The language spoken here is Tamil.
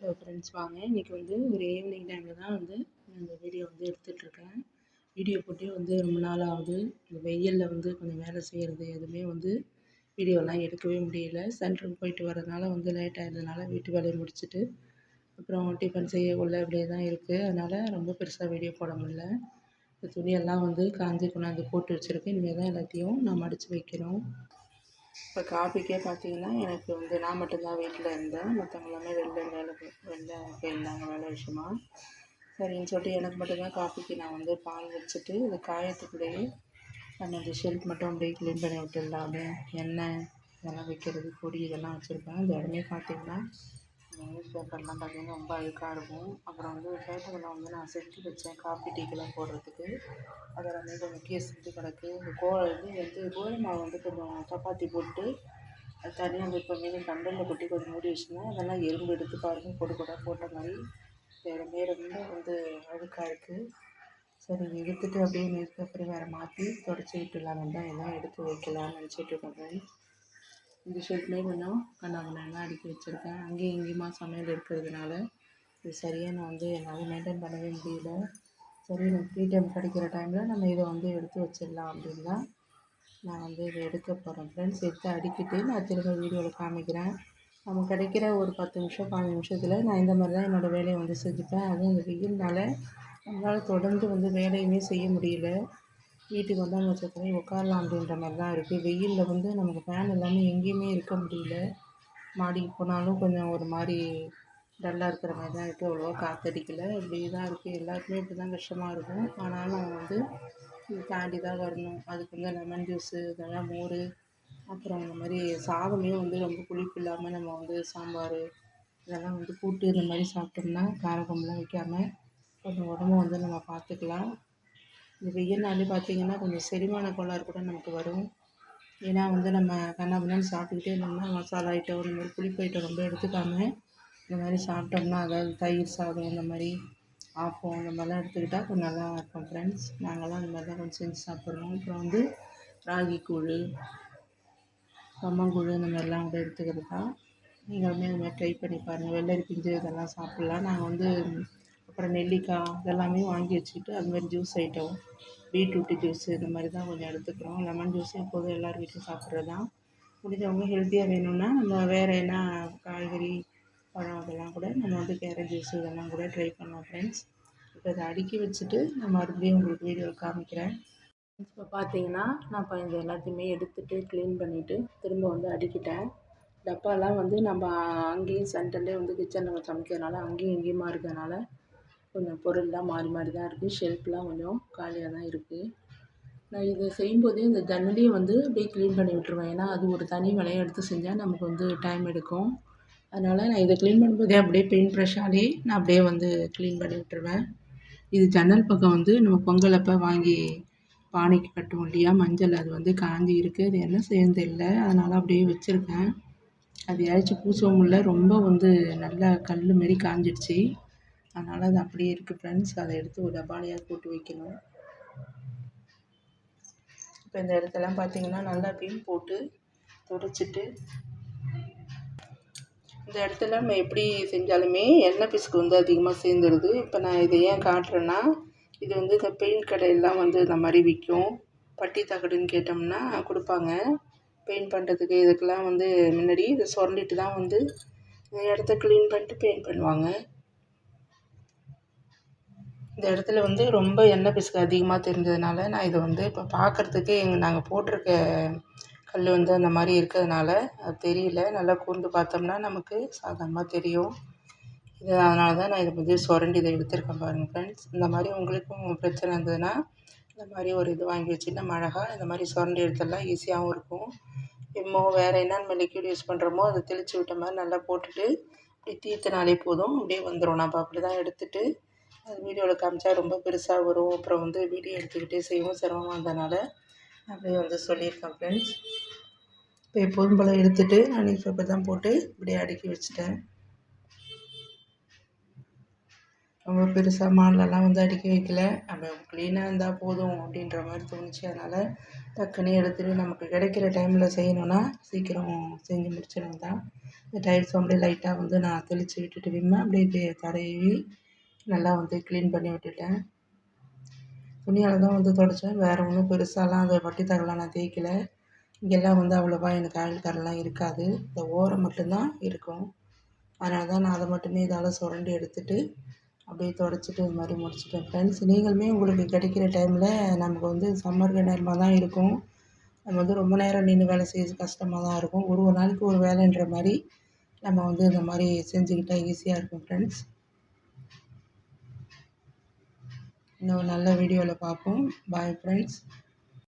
ஹலோ ஃப்ரெண்ட்ஸ் வாங்க. இன்றைக்கி வந்து ஒரு ஈவினிங் டைமில் தான் வந்து இந்த வீடியோ வந்து எடுத்துகிட்ருக்கேன் வீடியோ போட்டே வந்து ரொம்ப நாள் ஆகுது. இந்த வெயிலில் வந்து கொஞ்சம் வேலை செய்கிறது எதுவுமே வந்து வீடியோலாம் எடுக்கவே முடியல. சென்டருக்கு போயிட்டு வரதுனால வந்து லேட் ஆகிறதுனால வீட்டு வேலையை முடிச்சுட்டு அப்புறம் டிஃபன் செய்யக்குள்ள அப்படியே தான் இருக்குது அதனால் ரொம்ப பெருசாக வீடியோ போட முடில இந்த துணியெல்லாம் வந்து காஞ்சி கொண்டாந்து போட்டு வச்சுருக்கேன். இனிமேல் தான் எல்லாத்தையும் நான் மடித்து வைக்கணும். இப்போ காஃபிக்கே பார்த்தீங்கன்னா எனக்கு வந்து நான் மட்டும்தான் வீட்டில் இருந்தேன். மற்றவங்களாமே வெளில வேலை வெளில போயிருந்தாங்க வேலை விஷயமா. சரின்னு சொல்லிட்டு எனக்கு மட்டும்தான் காஃபிக்கு நான் வந்து பால் வச்சுட்டு இது காயத்துக்குள்ளேயே நம்ம இந்த ஷெல்ஃப் மட்டும் அப்படியே க்ளீன் பண்ணி விட்டுடலாமே. எண்ணெய் இதெல்லாம் வைக்கிறது பொடி இதெல்லாம் வச்சுருப்பேன். இந்த இடமே பார்த்தீங்கன்னா நியூஸ் பேப்பர்லாம் பார்த்திங்கன்னா ரொம்ப அழுக்காக இருக்கும். அப்புறம் வந்து பேப்பரில் வந்து நான் செஞ்சு வச்சேன். காஃபி டீக்கெல்லாம் போடுறதுக்கு. அதெல்லாமே கொஞ்சம் கேஸ் செஞ்சு கிடக்கு. இந்த கோ இது வந்து கோதுமை மாவு வந்து கொஞ்சம் சப்பாத்தி போட்டு அது தனியாக வந்து இப்போ மீன் கண்டலில் கொட்டி கொஞ்சம் மூடி வச்சுருந்தேன். அதெல்லாம் எறும்பு எடுத்து பாருங்கள் போட்டு கூட போட்ட மாதிரி. இடமே ரொம்ப வந்து அழுக்காக இருக்குது சரி எடுத்துகிட்டு அப்படியே நியூஸ் பேப்பரை வேறு மாற்றி தொடச்சி விட்டுலான்னு தான் எல்லாம் எடுத்து வைக்கலாம்னு நினச்சிட்டு இருக்கேன். இந்த ஷெட்லேயே கொஞ்சம் கண்ணாமண்ணெல்லாம் அடுக்கி வச்சுருக்கேன். அங்கேயும் இங்கேயுமா சமையல் இருக்கிறதுனால இது சரியாக நான் வந்து என்னால் மெயின்டைன் பண்ணவே முடியல. சரி எனக்கு ஃப்ரீ டைம் கிடைக்கிற டைமில் நம்ம இதை வந்து எடுத்து வச்சிடலாம் அப்படின்னு தான் நான் வந்து இதை எடுக்க போகிறேன் ஃப்ரெண்ட்ஸ் எடுத்து அடிக்கிட்டு நான் திரும்ப வீடியோவில் காமிக்கிறேன். நமக்கு கிடைக்கிற ஒரு பத்து நிமிஷம் பதினஞ்சு நிமிஷத்தில் நான் இந்த மாதிரி தான் என்னோடய வேலையை வந்து செஞ்சுப்பேன். அதுவும் இந்த வெயில்னால நம்மளால் தொடர்ந்து வந்து வேலையுமே செய்ய முடியல. வீட்டுக்கு வந்தால் வச்சுக்கோங்களேன் உட்காரலாம் அப்படின்ற மாதிரி தான் இருக்குது வெயிலில் வந்து நமக்கு ஃபேன் இல்லாமல் எங்கேயுமே இருக்க முடியல. மாடிக்கு போனாலும் கொஞ்சம் ஒரு மாதிரி டல்லாக இருக்கிற மாதிரி தான் இருக்குது அவ்வளோவா காற்றடிக்கல இப்படி தான் இருக்குது எல்லாருக்குமே இப்படி தான் கஷ்டமாக இருக்கும். ஆனாலும் நம்ம வந்து தாண்டி தான் வரணும். அதுக்கு வந்து லெமன் ஜூஸு இதெல்லாம் மோர் அப்புறம் இந்த மாதிரி சாதமே வந்து ரொம்ப புளிப்பு இல்லாமல் நம்ம வந்து சாம்பார் இதெல்லாம் வந்து கூட்டு இந்த மாதிரி சாப்பிட்டோம்னா காரக்குழம்புலாம் வைக்காமல் கொஞ்சம் உடம்ப வந்து நம்ம பார்த்துக்கலாம். இந்த வெயில் நாள் பார்த்திங்கன்னா கொஞ்சம் செரிமான கோளாறு கூட நமக்கு வரும். ஏன்னா வந்து நம்ம கண்ணாபின்னு சாப்பிட்டுக்கிட்டே இருந்தோம்னா மசாலா ஐட்டம் இந்த மாதிரி புளிப்பு ஐட்டம் ரொம்ப எடுத்துக்காமல் இந்த மாதிரி சாப்பிட்டோம்னா அதாவது தயிர் சாதம் இந்த மாதிரி ஆப்பம் இந்த மாதிரிலாம் எடுத்துக்கிட்டால் கொஞ்சம் நல்லா இருக்கும் ஃப்ரெண்ட்ஸ் நாங்கள்லாம் அந்த மாதிரி தான் கொஞ்சம் செஞ்சு சாப்பிட்றோம். அப்புறம் வந்து ராகி கூழ் கம்மங்கூழ் இந்த மாதிரிலாம் கூட எடுத்துக்கிறது தான் நீங்களுமே இந்த மாதிரி ட்ரை பண்ணி பாருங்கள் வெள்ளரி பிஞ்சு இதெல்லாம் சாப்பிட்லாம். நாங்கள் வந்து அப்புறம் நெல்லிக்காய் இதெல்லாமே வாங்கி வச்சுக்கிட்டு அதுமாதிரி ஜூஸ் ஐட்டம் பீட்ரூட்டு ஜூஸு இந்த மாதிரி தான் கொஞ்சம் எடுத்துக்கிறோம். லெமன் ஜூஸு எப்போதும் எல்லோரும் வீட்டில் சாப்பிட்றது தான். முடிஞ்சவங்க ஹெல்த்தியாக வேணும்னா நம்ம வேறு என்ன காய்கறி பழம் அதெல்லாம் கூட நம்ம வந்து கேரட் ஜூஸு இதெல்லாம் கூட ட்ரை பண்ணலாம் ஃப்ரெண்ட்ஸ் இப்போ இதை அடுக்கி வச்சுட்டு நான் மறுபடியும் உங்களுக்கு வீடியோ காமிக்கிறேன். இப்போ பார்த்தீங்கன்னா நான் இப்போ இந்த எல்லாத்தையுமே எடுத்துகிட்டு க்ளீன் பண்ணிவிட்டு திரும்ப வந்து அடிக்கிட்டேன். டப்பாலாம் வந்து நம்ம அங்கேயும் சென்டர்லேயே வந்து கிச்சனில் சமைக்கிறதுனால அங்கேயும் இங்கேயுமா இருக்கிறதுனால கொஞ்சம் பொருள்லாம் மாறி மாறி தான் இருக்குது ஷெல்ஃப்லாம் கொஞ்சம் காலியாக தான் இருக்குது நான் இதை செய்யும்போதே இந்த ஜன்னலையும் வந்து அப்படியே க்ளீன் பண்ணி விட்டுருவேன். ஏன்னா அது ஒரு தனி வேலையாக எடுத்து செஞ்சால் நமக்கு வந்து டைம் எடுக்கும். அதனால் நான் இதை க்ளீன் பண்ணும்போதே அப்படியே பெயிண்ட் ப்ரெஷ்ஷாலே நான் அப்படியே வந்து க்ளீன் பண்ணி விட்டுருவேன். இது ஜன்னல் பக்கம் வந்து நம்ம பொங்கல் அப்போ வாங்கி பானைக்கு கட்டுவோம் இல்லையா? மஞ்சள் அது வந்து காஞ்சி இருக்குது அது என்ன செய்யறது இல்லை அதனால் அப்படியே வச்சுருக்கேன். அது யாராச்சும் பூசவும் இல்லை. ரொம்ப வந்து நல்லா கல் மாரி காஞ்சிடுச்சு. அதனால் அது அப்படியே இருக்குது ஃப்ரெண்ட்ஸ் அதை எடுத்து ஒரு டபாலையாக போட்டு வைக்கணும். இப்போ இந்த இடத்தெல்லாம் பார்த்தீங்கன்னா நல்லா பீன் போட்டு துடைச்சிட்டு இந்த இடத்துல நம்ம எப்படி செஞ்சாலுமே எண்ணெய் பிசுக்கு வந்து அதிகமாக சேர்ந்துடுது இப்போ நான் இதை ஏன் காட்டுறேன்னா இது வந்து இந்த பெயிண்ட் கடையெல்லாம் வந்து இந்த மாதிரி விற்கும். பட்டி தகடுன்னு கேட்டோம்னா கொடுப்பாங்க. பெயிண்ட் பண்ணுறதுக்கு இதுக்கெல்லாம் வந்து முன்னாடி இதை சுரண்டிட்டு தான் வந்து இந்த இடத்த க்ளீன் பண்ணிட்டு பெயிண்ட் பண்ணுவாங்க. இந்த இடத்துல வந்து ரொம்ப எண்ணெய் பிசுக்கு அதிகமாக தெரிஞ்சதுனால நான் இதை வந்து இப்போ பார்க்கறதுக்கே எங்கள் நாங்கள் போட்டிருக்க கல் வந்து அந்த மாதிரி இருக்கிறதுனால அது தெரியல. நல்லா கூர்ந்து பார்த்தோம்னா நமக்கு சாதாரணமாக தெரியும். இது அதனால தான் நான் இதை வந்து சுரண்டி இதை எடுத்திருக்கேன் பாருங்கள் ஃப்ரெண்ட்ஸ் இந்த மாதிரி உங்களுக்கும் பிரச்சனை இருந்ததுன்னா இந்த மாதிரி ஒரு இது வாங்கி வச்சுட்டு நம்ம அழகாக இந்த மாதிரி சுரண்டி எடுத்துடலாம். ஈஸியாகவும் இருக்கும். எம்மோ வேறு என்ன நம்ம யூஸ் பண்ணுறோமோ அதை தெளித்து விட்ட மாதிரி நல்லா போட்டுட்டு இப்படி தீர்த்தனாலே போதும். அப்படியே வந்துடும் நம்ம அப்படி தான் எடுத்துகிட்டு அது வீடியோவில் காமிச்சா ரொம்ப பெருசாக வரும். அப்புறம் வந்து வீடியோ எடுத்துக்கிட்டே செய்யவும் சிரமமாக இருந்தனால அப்படியே வந்து சொல்லியிருக்கேன் ஃப்ரெண்ட்ஸ் இப்போ எப்போதும் போல் எடுத்துகிட்டு நான் நியூஸ் பேப்பர் தான் போட்டு இப்படியே அடுக்கி வச்சுட்டேன். ரொம்ப பெருசாக மாடலெல்லாம் வந்து அடுக்கி வைக்கல. நம்ம க்ளீனாக இருந்தால் போதும் அப்படின்ற மாதிரி தோணுச்சு. அதனால் டக்குன்னு எடுத்துகிட்டு நமக்கு கிடைக்கிற டைமில் செய்யணுன்னா சீக்கிரம் செஞ்சு முடிச்சிடணும் தான். இந்த டைல்ஸ் அப்படியே லைட்டாக வந்து நான் தெளித்து விட்டுட்டு விம்மேன் அப்படியே தடவி நல்லா வந்து க்ளீன் பண்ணி விட்டுட்டேன். துணியால் தான் வந்து தொடச்சேன். வேறு ஒன்றும் பெருசாலாம் அந்த வட்டி தரலாம் நான் தேய்க்கல. இங்கெல்லாம் வந்து அவ்வளோவா எனக்கு ஆயில் கரெல்லாம் இருக்காது. இந்த ஓரம் மட்டும்தான் இருக்கும். அதனால தான் நான் அதை மட்டுமே இதால் சுரண்டி எடுத்துகிட்டு அப்படியே தொடச்சிட்டு இது மாதிரி முடிச்சிட்டேன். ஃப்ரெண்ட்ஸ் நீங்களுமே உங்களுக்கு கிடைக்கிற டைமில் நமக்கு வந்து சம்மர் நேரமாக தான் இருக்கும். நம்ம வந்து ரொம்ப நேரம் நின்று வேலை செய்ய கஷ்டமாக தான் இருக்கும். ஒரு ஒரு நாளைக்கு ஒரு வேலைன்ற மாதிரி நம்ம வந்து இந்த மாதிரி செஞ்சுக்கிட்டால் ஈஸியாக இருக்கும் ஃப்ரெண்ட்ஸ் இன்னும் நல்ல வீடியோவில் பார்ப்போம் பாய் ஃப்ரெண்ட்ஸ்